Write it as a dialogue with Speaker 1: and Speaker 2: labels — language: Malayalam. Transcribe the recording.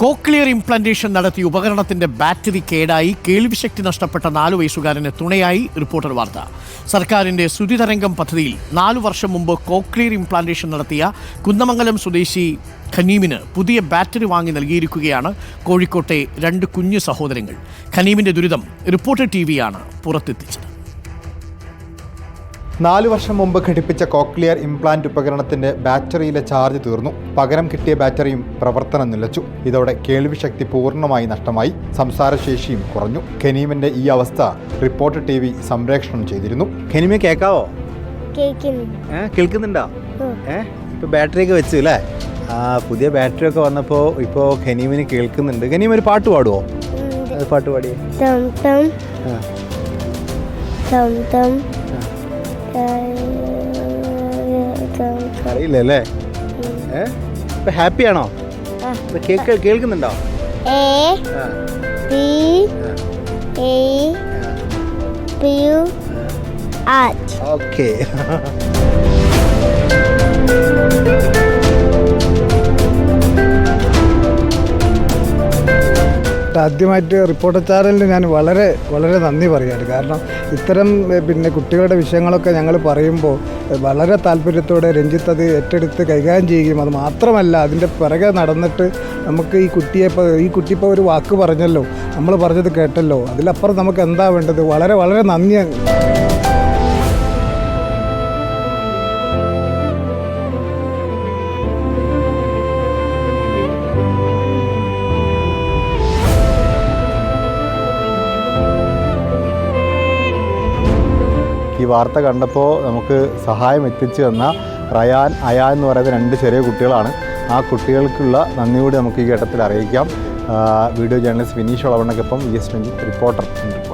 Speaker 1: കോക്ലിയർ ഇംപ്ലാന്റേഷൻ നടത്തിയ ഉപകരണത്തിന്റെ ബാറ്ററി കേടായി കേൾവിശക്തി നഷ്ടപ്പെട്ട നാലു വയസ്സുകാരന് തുണയായി. റിപ്പോർട്ടർ വാർത്ത. സർക്കാരിന്റെ ശ്രുതിതരംഗം പദ്ധതിയിൽ നാലു വർഷം മുമ്പ് കോക്ലിയർ ഇംപ്ലാന്റേഷൻ നടത്തിയ കുന്നമംഗലം സ്വദേശി ഖനീമിന് പുതിയ ബാറ്ററി വാങ്ങി നൽകിയിരിക്കുകയാണ് കോഴിക്കോട്ടെ രണ്ട് കുഞ്ഞു സഹോദരങ്ങൾ. ഖനീമിന്റെ ദുരിതം റിപ്പോർട്ടർ ടി വിയാണ് പുറത്തെത്തിച്ചത്.
Speaker 2: നാല് വർഷം മുമ്പ് ഘടിപ്പിച്ച കോക്ലിയർ ഇംപ്ലാന്റ് ഉപകരണത്തിന്റെ ബാറ്ററിയിലെ ചാർജ് തീർന്നു. പകരം കിട്ടിയ ബാറ്ററിയും പ്രവർത്തനം നിലച്ചു. ഇതോടെ കേൾവിശക്തി പൂർണമായി നഷ്ടമായി. സംസാരശേഷിയും കുറഞ്ഞു. ഖനീമിന്റെ ഈ അവസ്ഥ റിപ്പോർട്ട് ടി വി സംപ്രേഷണം ചെയ്തിരുന്നു.
Speaker 3: ഖനീമെ കേൾക്കാവോ കേൾക്കുന്നുണ്ടോ? ഇപ്പൊ ബാറ്ററി ഒക്കെ വെച്ചു അല്ലേ? ആ പുതിയ ബാറ്ററി ഒക്കെ വന്നപ്പോ ഇപ്പോ ഖനീമിന് കേൾക്കുന്നുണ്ട്. ഖനീം ഒരു പാട്ട് പാടുവോ? പാട്ട് പാടിയേ. അറിയില്ല അല്ലേ? ഇപ്പം ഹാപ്പിയാണോ
Speaker 4: ആ.
Speaker 3: ഇപ്പൊ കേക്ക് കേൾക്കുന്നുണ്ടോ?
Speaker 4: എ
Speaker 3: ഓക്കെ
Speaker 5: ആദ്യമായിട്ട് റിപ്പോർട്ടർ ചാനലിന് ഞാൻ വളരെ വളരെ നന്ദി പറയുകയാണ് കാരണം ഇത്തരം പിന്നെ കുട്ടികളുടെ വിഷയങ്ങളൊക്കെ ഞങ്ങൾ പറയുമ്പോൾ വളരെ താല്പര്യത്തോടെ രഞ്ജിത്ത് അത് ഏറ്റെടുത്ത് കൈകാര്യം ചെയ്യുകയും അത് മാത്രമല്ല അതിന്റെ പിറകെ നടന്നിട്ട് നമുക്ക് ഈ കുട്ടിയെ ഈ കുട്ടി ഇപ്പോൾ ഒരു വാക്ക് പറഞ്ഞല്ലോ നമ്മൾ പറഞ്ഞത് കേട്ടല്ലോ അതിലപ്പുറം നമുക്ക് എന്താ വേണ്ടത്? വളരെ വളരെ നന്ദി.
Speaker 2: ഈ വാർത്ത കണ്ടപ്പോൾ നമുക്ക് സഹായം എത്തിച്ചു തന്ന റയാൻ അയ എന്ന് പറയുന്ന രണ്ട് ചെറിയ കുട്ടികളാണ്. ആ കുട്ടികൾക്കുള്ള നന്ദിയോടെ നമുക്ക് ഈ ഘട്ടത്തിൽ അറിയിക്കാം. Video journalist Vineesh ഒളവണ്ണക്കൊപ്പം E S twenty reporter reporter